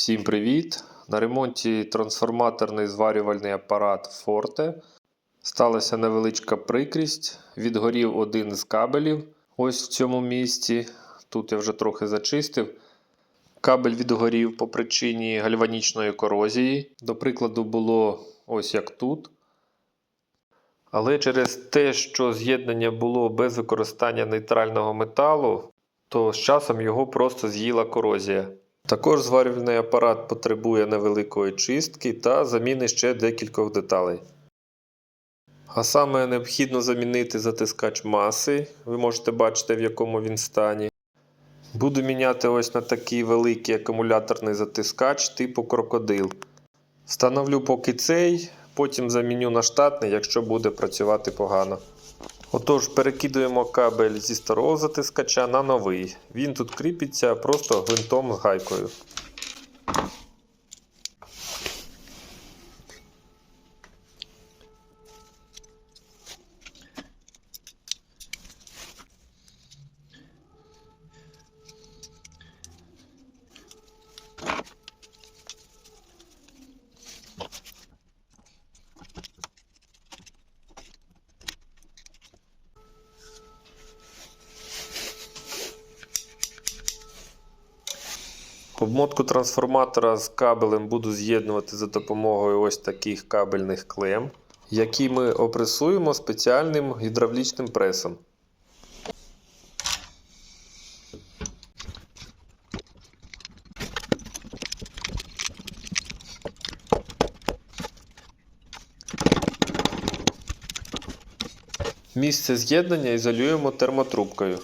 Всім привіт! На ремонті трансформаторний зварювальний апарат Forte. Сталася невеличка прикрість. Відгорів один з кабелів. Ось в цьому місці. Тут я вже трохи зачистив. Кабель відгорів по причині гальванічної корозії. До прикладу, було ось як тут. Але через те, що з'єднання було без використання нейтрального металу, то з часом його просто з'їла корозія. Також зварювальний апарат потребує невеликої чистки та заміни ще декількох деталей. А саме необхідно замінити затискач маси. Ви можете бачити, в якому він стані. Буду міняти ось на такий великий акумуляторний затискач типу крокодил. Встановлю поки цей, потім заміню на штатний, якщо буде працювати погано. Отож, перекидуємо кабель зі старого затискача на новий. Він тут кріпиться просто гвинтом з гайкою. Обмотку трансформатора з кабелем буду з'єднувати за допомогою ось таких кабельних клем, які ми опресуємо спеціальним гідравлічним пресом. Місце з'єднання ізолюємо термотрубкою.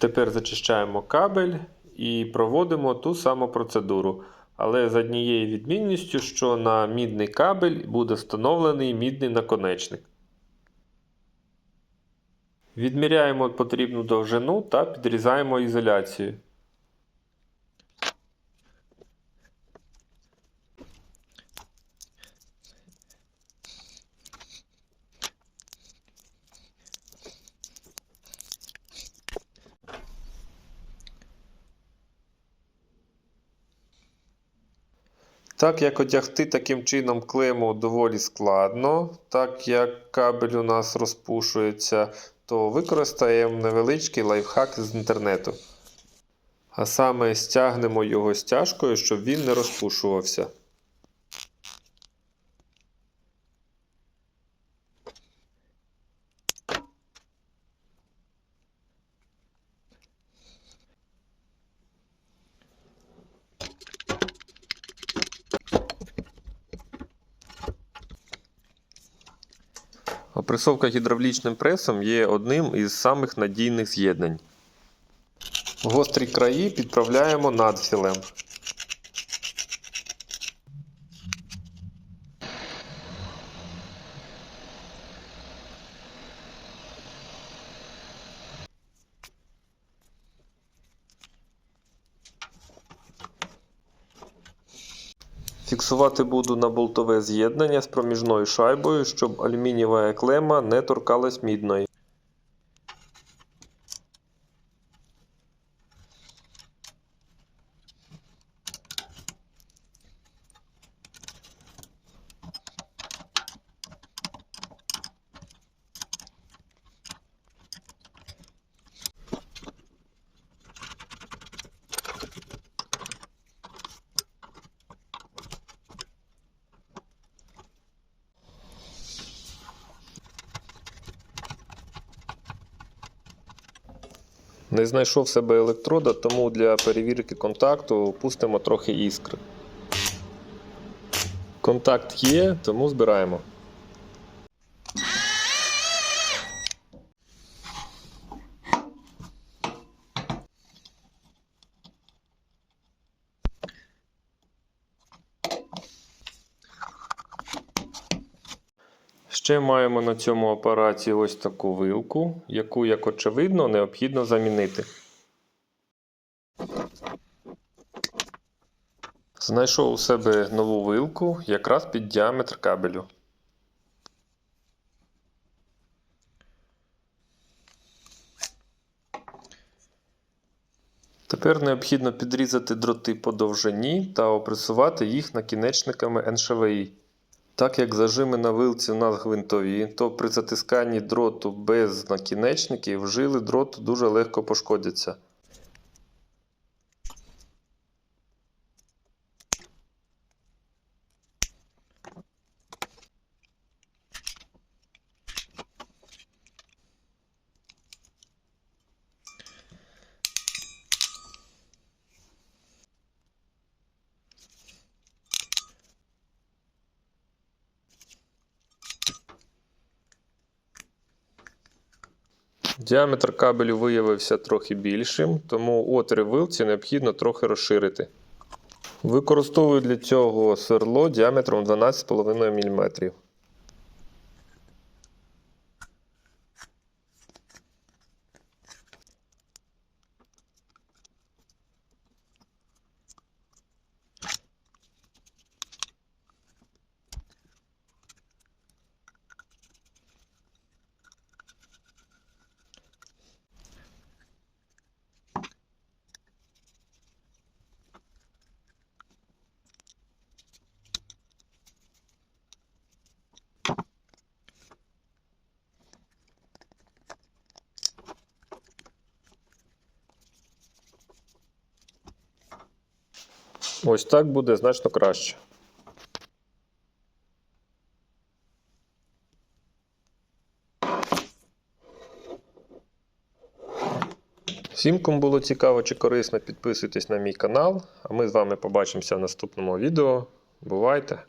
Тепер зачищаємо кабель і проводимо ту саму процедуру. Але з однією відмінністю, що на мідний кабель буде встановлений мідний наконечник. Відміряємо потрібну довжину та підрізаємо ізоляцію. Так як одягти таким чином клему доволі складно, так як кабель у нас розпушується, то використаємо невеличкий лайфхак з інтернету. А саме стягнемо його стяжкою, щоб він не розпушувався. Опресовка гідравлічним пресом є одним із самих надійних з'єднань. Гострі краї підправляємо надфілем. Фіксувати буду на болтове з'єднання з проміжною шайбою, щоб алюмінієва клема не торкалась мідної. Не знайшов себе електрода, тому для перевірки контакту пустимо трохи іскри. Контакт є, тому збираємо. Ще маємо на цьому апараті ось таку вилку, яку, як очевидно, необхідно замінити. Знайшов у себе нову вилку якраз під діаметр кабелю. Тепер необхідно підрізати дроти по довжині та опресувати їх накінечниками НШВІ. Так як зажими на вилці у нас гвинтові, то при затисканні дроту без накінечників жили дроту дуже легко пошкодяться. Діаметр кабелю виявився трохи більшим, тому отри вилці необхідно трохи розширити. Використовую для цього сверло діаметром 12,5 мм. Ось так буде значно краще. Всім, кому було цікаво чи корисно, підписуйтесь на мій канал, а ми з вами побачимося в наступному відео. Бувайте!